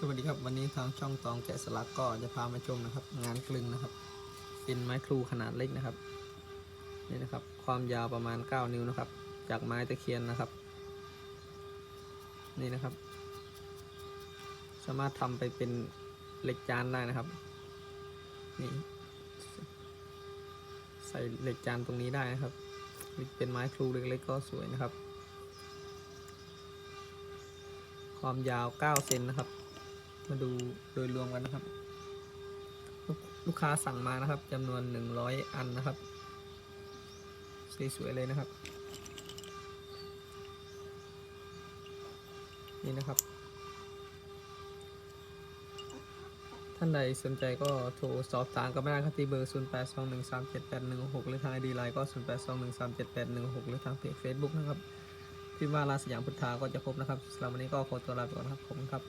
สวัสดีครับวันนี้ทางช่องตองแกะสลักก็จะพามาชมนะครับ งานกลึงนะครับ เป็นไม้ครูขนาดเล็กนะครับนี่นะครับ ความยาวประมาณ 9 นิ้วนะครับ จากไม้ตะเคียนนะครับ นี่นะครับ สามารถทำไปเป็นเหล็กจานได้นะครับนี่ใส่เหล็กจานตรงนี้ได้นะครับเป็นไม้ครูเล็กๆก็สวยนะครับความยาว 9 เซนนะครับ มาดูโดยรวมกันนะครับลูกลูกค้าสั่งมานะครับจำนวน 100 อันนะครับ สวยๆเลยนะครับ นี่นะครับ ท่านใดสนใจก็โทรสอบถามกันมาได้ครับที่เบอร์ 0821378116หรือทาง ID ไลน์ก็ 0821378116หรือทางเพจ Facebook นะครับพิมพ์ว่าลาสยามพุทธาก็จะพบนะครับสำหรับวันนี้ก็ขอตัวลาไปก่อนครับ ขอบคุณครับ